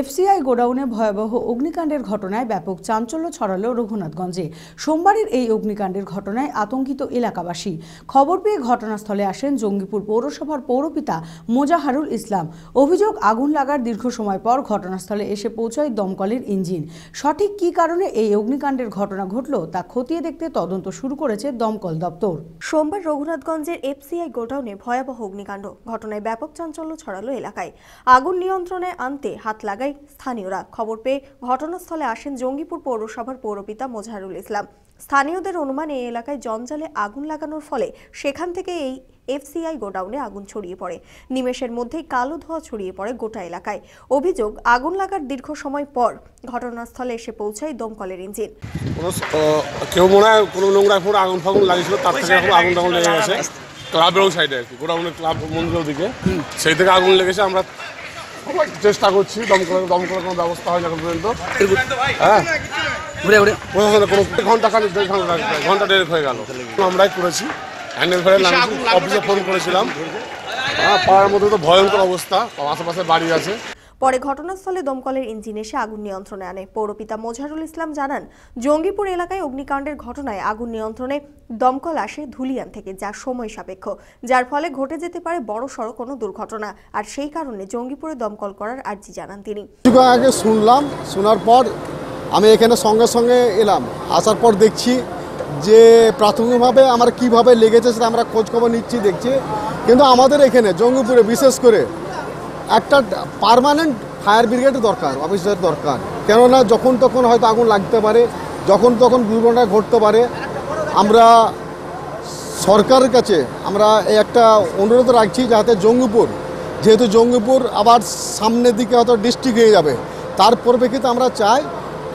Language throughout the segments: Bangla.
এফসিআই গোডাউনে ভয়াবহ অগ্নিকাণ্ডের ঘটনায় ব্যাপক চাঞ্চল্য ছড়ালো রঘুনাথগঞ্জে। সোমবারের এই অগ্নিকাণ্ডের ঘটনায় আতঙ্কিত এলাকাবাসী। খবর পেয়ে ঘটনাস্থলে আসেন জঙ্গিপুর পৌরসভার পৌরপিতা মোজাহারুল ইসলাম। অভিযোগ, আগুন লাগার দীর্ঘ সময় পর ঘটনাস্থলে এসে পৌঁছায় দমকলের ইঞ্জিন। সঠিক কী কারণে এই অগ্নিকাণ্ডের ঘটনা ঘটল তা খতিয়ে দেখতে তদন্ত শুরু করেছে দমকল দপ্তর। সোমবার রঘুনাথগঞ্জের এফসিআই গোডাউনে ভয়াবহ অগ্নিকাণ্ড। ঘটনায় ব্যাপক চাঞ্চল্য ছড়ালো এলাকায়। আগুন নিয়ন্ত্রণে আনতে হাত লাগায় স্থানীয়রা। খবর পেয়ে ঘটনাস্থলে আসেন জঙ্গিপুর পৌরসভার পৌরপিতা মোজাহারুল ইসলাম। স্থানীয়দের অনুমান এই এলাকায় জঞ্জালে আগুন লাগানোর ফলে সেখান থেকে এই এফসিআই গোডাউনে আগুন ছড়িয়ে পড়ে। নিমেষের মধ্যেই কালো ধোঁয়া ছড়িয়ে পড়ে গোটা এলাকায়। অভিযোগ আগুন লাগার দীর্ঘ সময় পর ঘটনাস্থলে এসে পৌঁছায় দমকলের ইঞ্জিন। কেউ মনে হয় কোনো নোংরা আগুন ফাগুন লাগিয়েছিল তার থেকে এখন আগুন টাগুন লেগে গেছে। ক্লাবের ওই সাইডে আর কি গোডাউনের ক্লাব মন্দিরের দিকে। সেই থেকে আগুন লেগেছে আমরা চেষ্টা করছি দমকলের দমকলের কোনো ব্যবস্থা হয় না এখন পর্যন্ত। হ্যাঁ। ঘুরে ঘুরে প্রশাসনের কোনো ঘণ্টা খালি দেড় ঘণ্টা ঘণ্টা দেড় হয়ে গেল। আমরাই করেছি। হ্যান্ডেল নামিয়েছি অফিসে ফোন করেছিলাম। হ্যাঁ পাড়ার মধ্যে তো ভয়ঙ্কর অবস্থা। আশেপাশে বাড়ি আছে। পরে ঘটনাস্থলে দমকলের ইঞ্জিন এসে আগুন নিয়ন্ত্রণে আনে। পৌরপিতা মোজারুল ইসলাম জানান, জঙ্গিপুর এলাকায় অগ্নিকাণ্ডের ঘটনায় আগুন নিয়ন্ত্রণে দমকল আসে ধুলিয়ান থেকে, যা সময় সাপেক্ষ। যার ফলে ঘটে যেতে পারে বড় সড়ো কোনো দুর্ঘটনা। আর সেই কারণে জঙ্গিপুরে দমকল করার আর্জি জানান তিনি। আগে শুনলাম, শোনার পর আমি এখানে সঙ্গে সঙ্গে এলাম। আসার পর দেখছি যে প্রাথমিকভাবে আমার কীভাবে লেগেছে সেটা আমরা খোঁজখবর নিচ্ছি, দেখছি। কিন্তু আমাদের এখানে, জঙ্গিপুরে বিশেষ করে একটা পার্মানেন্ট ফায়ার ব্রিগেড দরকার অফিসার দরকার। কেননা যখন তখন হয়তো আগুন লাগতে পারে, যখন তখন দুর্ঘটনা ঘটতে পারে। আমরা সরকারের কাছে আমরা এই একটা অনুরোধ রাখছি যাতে জঙ্গিপুর, যেহেতু জঙ্গিপুর আবার সামনের দিকে হয়তো ডিস্ট্রিক্ট হয়ে যাবে, তার পরিপ্রেক্ষিতে আমরা চাই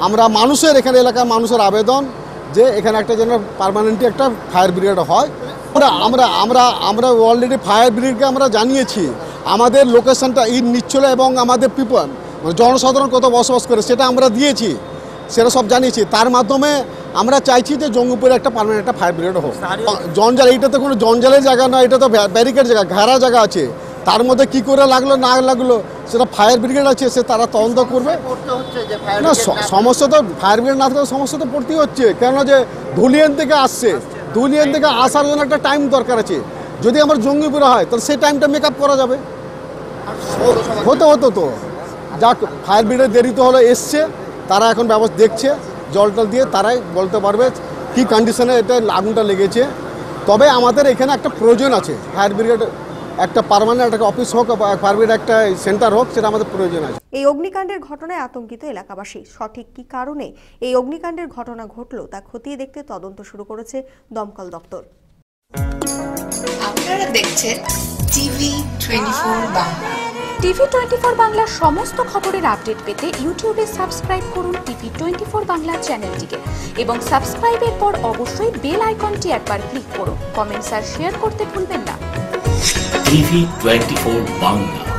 আমরা মানুষের, এখানে এলাকার মানুষের আবেদন যে এখানে একটা যেন পার্মানেন্টলি একটা ফায়ার ব্রিগেড হয়। আমরা আমরা আমরা আমরা অলরেডি ফায়ার ব্রিগেডকে আমরা জানিয়েছি। আমাদের লোকেশনটা এই নিচ্ছলে এবং আমাদের পিপল জনসাধারণ কত বসবাস করে সেটা আমরা দিয়েছি। সেটা সব জানিয়েছি। তার মাধ্যমে আমরা চাইছি যে জঙ্গিপুরে একটা পার্মানেন্ট একটা ফায়ার ব্রিগেড হোক। জঞ্জাল এইটা তো কোনো জঞ্জালের জায়গা নয় এটা তো ব্যারিকেড জায়গা ঘেরা জায়গা আছে। তার মধ্যে কি করে লাগল না লাগল সেটা ফায়ার ব্রিগেড আছে সে তারা তদন্ত করবে। না সমস্যা তো ফায়ার ব্রিগেড না থাকলে সমস্যা তো পড়তেই হচ্ছে। কেননা যে ধুলিয়ান থেকে আসছে। ধুলিয়ান থেকে আসার জন্য একটা টাইম দরকার আছে। যদি আমার জঙ্গিপুরে হয় তাহলে সেই টাইমটা মেক করা যাবে। হতো হতো তো। যাক ফায়ার ব্রিগেড দেরিতে হলো এসছে। তারা এখন ব্যবস্থা দেখছে জল টল দিয়ে তারাই বলতে পারবে কি কন্ডিশনে এটা আগুনটা লেগেছে। তবে আমাদের এখানে একটা প্রয়োজন আছে ফায়ার ব্রিগেড একটা পার্মানেন্ট একটা অফিস হোক ব্রিগেড একটা সেন্টার হোক সেটা আমাদের প্রয়োজন আছে। এই অগ্নিকাণ্ডের ঘটনায় আতঙ্কিত এলাকাবাসী। সঠিক কি কারণে এই অগ্নিকাণ্ডের ঘটনা ঘটল তা খতিয়ে দেখতে তদন্ত শুরু করেছে দমকল দপ্তর। আপনারা দেখছেন TV twenty Bangla. TV twenty four বাংলার সমস্ত খবরের আপডেট পেতে ইউটিউবে সাবস্ক্রাইব করুন টিভি টোয়েন্টি ফোর বাংলা চ্যানেলটিকে এবং সাবস্ক্রাইবের পর অবশ্যই বেল আইকনটি একবার ক্লিক করুন। কমেন্টস আর শেয়ার করতে ভুলবেন না। TV twenty four Bangla